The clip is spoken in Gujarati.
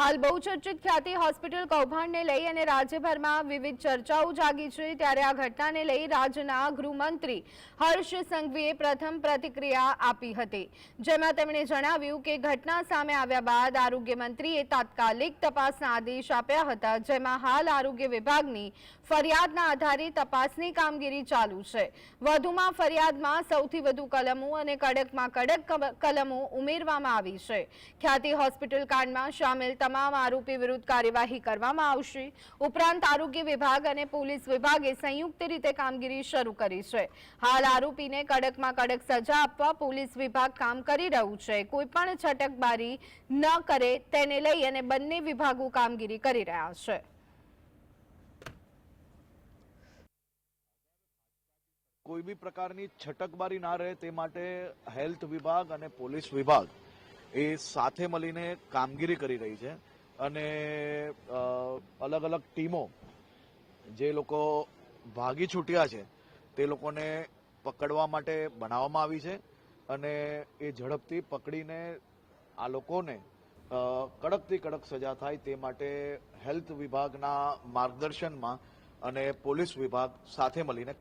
હાલ બહુચર્ચિત ખ્યાતિ હોસ્પિટલ કૌભાંડને લઈ અને રાજ્યભરમાં વિવિધ ચર્ચાઓ જાગી છે, ત્યારે આ ઘટનાને લઈ રાજ્યના ગૃહમંત્રી હર્ષ સંઘવીએ પ્રથમ પ્રતિક્રિયા આપી હતી. જેમાં તેમણે જણાવ્યું કે ઘટના સામે આવ્યા બાદ આરોગ્ય મંત્રીએ તાત્કાલિક તપાસના આદેશ આપ્યા હતા, જેમાં હાલ આરોગ્ય વિભાગની ફરિયાદના આધારે તપાસની કામગીરી ચાલુ છે. વધુમાં ફરિયાદમાં સૌથી વધુ કલમો અને કડકમાં કડક કલમો ઉમેરવામાં આવી છે. ખ્યાતિ હોસ્પિટલ કાંડમાં સામેલ તમામ આરોપી વિરુદ્ધ કાર્યવાહી કરવામાં આવશે. ઉપરાંત આરોગ્ય વિભાગ અને પોલીસ વિભાગે સંયુક્ત રીતે કામગીરી શરૂ કરી છે. હાલ આરોપીને કડકમાં કડક સજા આપવા પોલીસ વિભાગ કામ કરી રહ્યું છે. કોઈપણ છટકબારી ન કરે તેને લઈ અને બંને વિભાગો કામગીરી કરી રહ્યા છે. કોઈ બી પ્રકારની છટકબારી ના રહે તે માટે હેલ્થ વિભાગ અને પોલીસ વિભાગ એ સાથે મળીને કામગીરી કરી રહી છે અને અલગ અલગ ટીમો જે લોકો ભાગી છૂટ્યા છે, તે લોકોને પકડવા માટે બનાવવામાં આવી છે અને એ ઝડપથી પકડીને આ લોકોને કડકથી કડક સજા થાય તે માટે હેલ્થ વિભાગના માર્ગદર્શનમાં અને પોલીસ વિભાગ સાથે મળીને